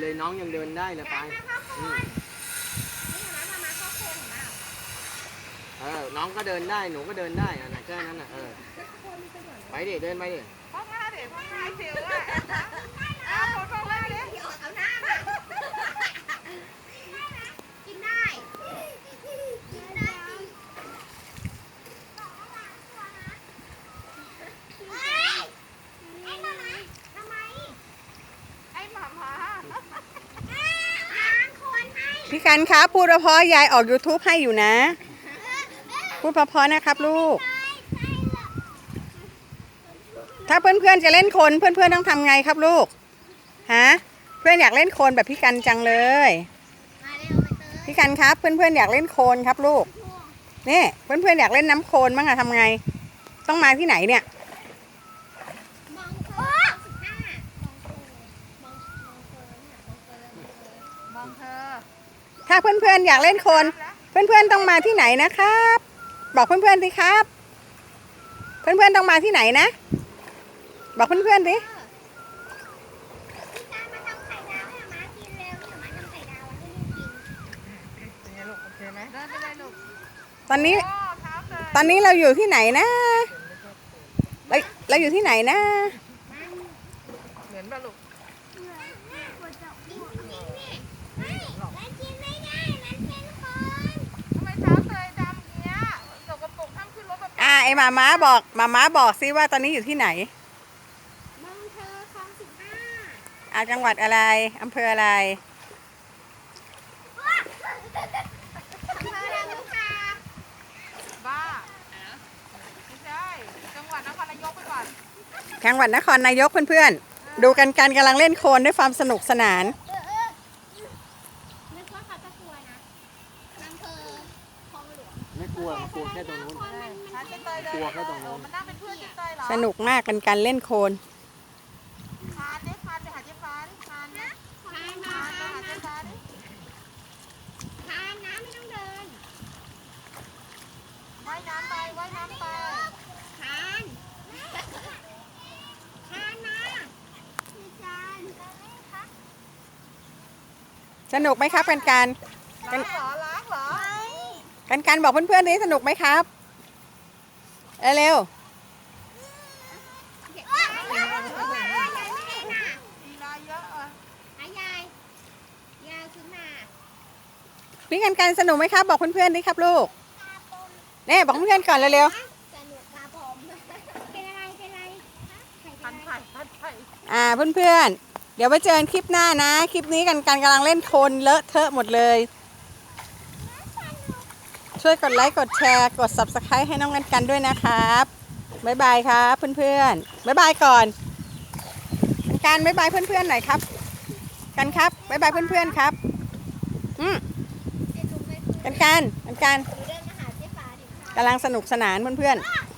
เลยน้องยังเดินได้เลยไปอืมเออ น้องก็เดินได้ หนูก็เดินได้อะนะแค่นั้นน่ะ เออ ไปดิ เดินไปดิ พ่อมาเดี๋ยวพ่อมาสิวอะเอาพ่อพ่อมาเดี๋ยว เอาหน้ามากินได้กินได้เฮ้ยไอ้มามาทำไม ไอ้หมาหมา ล้างคนให้ พี่กันครับพูดเพราะยายออก YouTube ให้อยู่นะ พูดเพราะๆนะครับลูก ถ้าเพื่อนๆจะเล่นโคนเพื่อนๆต้องทำไงครับลูกฮะเพื่อนอยากเล่นโคนแบบพี่กันจังเลย พี่กันครับ เพื่อนๆอยากเล่นโคนครับลูกนี่เพื่อนๆอยากเล่นน้ำโคนบ้างอะทำไง ต้องมาที่ไหนเนี่ย ถ้าเพื่อนๆอยากเล่นโคนเพื่อนๆต้องมาที่ไหนนะครับ บอกเพื่อนๆสิครับ เพื่อนๆต้องมาที่ไหนนะ บอกเพื่อนๆสิตอนนี้ตอนนี้เราอยู่ที่ไหนนะเราเราอยู่ที่ไหนนะ เหมือนป่ะลูก ทำไมเท้าเตยดำเงี้ยสกปรกห้ามขึ้นรถแบบ อ่าไอห มาม้าบอกหมาม้าบอกซิว่าตอนนี้อยู่ที่ไหนอ่าจังหวัดอะไรอำเภออะไรบ้าไม่ใช่จังหวัดนครนายกไปก่อนจังหวัดนครนายกเพื่อนๆ ดูกันกันกำลังเล่นโคลนด้วยความสนุกสนาน ไม่กลัวกลัวแค่ตรงนู้นหาเจ๊เตยเดินกลัวแค่ตรงนู้น มันนั่งเป็นเพื่อนเจ๊เตยเหรอสนุกมากกันการเล่นโคลนคานเจ๊คานไปหาเจ๊ฟ้าดิคานนะคานไปหาเจ๊ฟ้าดิว่ายน้ำไปว่ายน้ำไปสนุกไหมครับกันการล้างเหรอล้างเหรอ กันการบอกเพื่อนๆนี้สนุกไหมครับ เร็วลีลาเยอะอะๆพี่กันการสนุกไหมครับ บอกเพื่อนๆนี้ครับลูกเนี่ยบอกเพื่อนๆก่อนเร็วสนุกครับผมเป็นอะไรเป็นอะไรไข่เป็พันนอะไรไผ่พันไผ่ๆอ่าเพื่อนๆเดี๋ยวไปเจอกันคลิปหน้านะ คลิปนี้กันการกำลังเล่นโคลนเลอะเทอะหมดเลย ช่วยกดไลค์ กดแชร์ กด subscribe ให้น้องกันกันด้วยนะครับ บ๊ายบายครับเพื่อนๆ บ๊ายบายก่อนกันการบ๊ายบายเพื่อนๆหน่อยครับ กันครับบ๊ายบายเพื่อนๆครับ อืมเดี๋ยวหนูไปคุยกันการกันการหนูเดินมาหาเจ๊ฟ้าดิค่ะกำลังสนุกสนานเพื่อนๆ